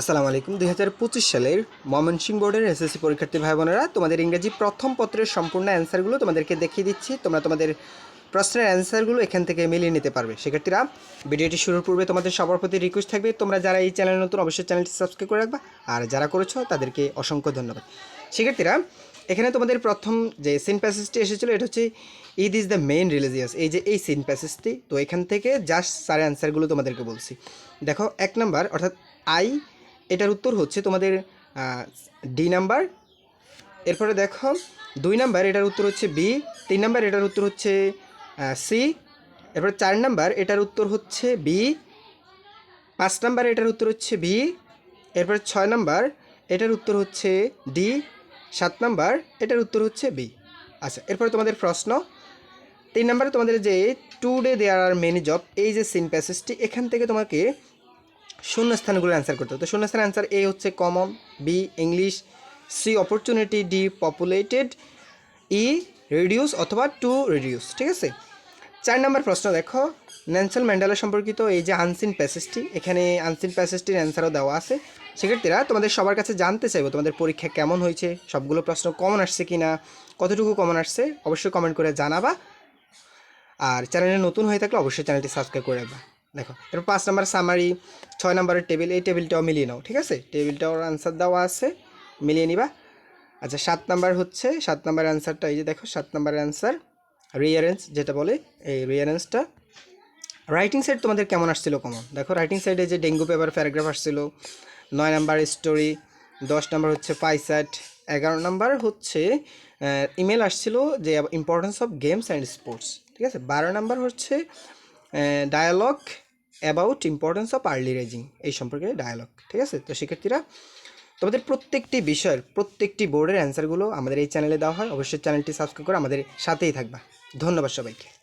আসসালামু আলাইকুম। দুই হাজার পঁচিশ সালের ময়মনসিংহ বোর্ডের এসএসসি পরীক্ষার্থী ভাই বোনেরা তোমাদের ইংরেজি প্রথম পত্রের সম্পূর্ণ অ্যান্সারগুলো তোমাদেরকে দেখিয়ে দিচ্ছি। তোমরা তোমাদের প্রশ্নের অ্যান্সারগুলো এখান থেকে মিলিয়ে নিতে পারবে। শিক্ষার্থীরা, ভিডিওটি শুরুর পূর্বে তোমাদের সবার প্রতি রিকোয়েস্ট থাকবে, তোমরা যারা এই চ্যানেল নতুন, অবশ্যই চ্যানেলটি সাবস্ক্রাইব করে রাখবা। আর যারা করেছ, তাদেরকে অসংখ্য ধন্যবাদ। শিক্ষার্থীরা, এখানে তোমাদের প্রথম যে সিন প্যাসেজটি এসেছিল, এটা হচ্ছে Eid is the main religious এই যে এই সিন প্যাসেজটি তো এখান থেকে জাস্ট সারে অ্যান্সারগুলো তোমাদেরকে বলছি। দেখো, এক নাম্বার অর্থাৎ আই এটার উত্তর হচ্ছে তোমাদের ডি নাম্বার। এরপরে দেখো, দুই নাম্বার, এটার উত্তর হচ্ছে বি, তিন নাম্বার, এটার উত্তর হচ্ছে সি। এরপরে চার নাম্বার, এটার উত্তর হচ্ছে বি। পাঁচ নাম্বার, এটার উত্তর হচ্ছে বি। এরপরে ছয় নাম্বার, এটার উত্তর হচ্ছে ডি। সাত নাম্বার, এটার উত্তর হচ্ছে বি। আচ্ছা এরপরে তোমাদের প্রশ্ন। তিন নাম্বারে তোমাদের যে today there are many job এই যে সিন প্যাসেজটি এখান থেকে তোমাকে শূন্যস্থানগুলো অ্যান্সার করতে হবে। তো শূন্যস্থান অ্যান্সার এ হচ্ছে common B English C opportunity D populated E reduce অথবা টু রিডিউস ঠিক আছে? চার নম্বর প্রশ্ন দেখো ন্যানসেল ম্যান্ডেলা সম্পর্কিত এই যে আনসিন প্যাসেজটি এখানে আনসিন প্যাসেজটির অ্যান্সারও দেওয়া আছে। সেক্ষেত্রে তোমাদের সবার কাছে জানতে চাইব তোমাদের পরীক্ষা কেমন হয়েছে, সবগুলো প্রশ্ন কমন আসছে কি না কতটুকু কমন আসছে, অবশ্যই কমেন্ট করে জানাবা। আর চ্যানেলে নতুন হয়ে থাকলে অবশ্যই চ্যানেলটি সাবস্ক্রাইব করে রাখবা। দেখো এরপর পাঁচ নাম্বার সামারি ছয় নাম্বারের টেবিল এই টেবিলটাও মিলিয়ে নাও, ঠিক আছে? টেবিলটাও আনসার দেওয়া আছে, মিলিয়ে নিবা। আচ্ছা সাত নাম্বার হচ্ছে, সাত নাম্বার অ্যান্সারটা এই যে দেখো, সাত নাম্বারের অ্যান্সার রিয়ারেন্স যেটা বলে, এই রিয়ারেন্সটা রাইটিং সাইড তোমাদের কেমন আসছিল কমন? দেখো রাইটিং সাইডে যে ডেঙ্গু পেপার প্যারাগ্রাফ আসছিল, নয় নাম্বার স্টোরি দশ নাম্বার হচ্ছে পাইসাট, এগারো নাম্বার হচ্ছে ইমেল আসছিল যে importance of games and sports ঠিক আছে? বারো নাম্বার হচ্ছে dialogue about importance of early rising এই সম্পর্কে ডায়ালগ ঠিক আছে? তো শিক্ষার্থীরা, তোমাদের প্রত্যেকটি বিষয়ের, প্রত্যেকটি বোর্ডের অ্যান্সারগুলো আমাদের এই চ্যানেলে দেওয়া হয়। অবশ্যই চ্যানেলটি সাবস্ক্রাইব করে আমাদের সাথেই থাকবা। ধন্যবাদ সবাইকে।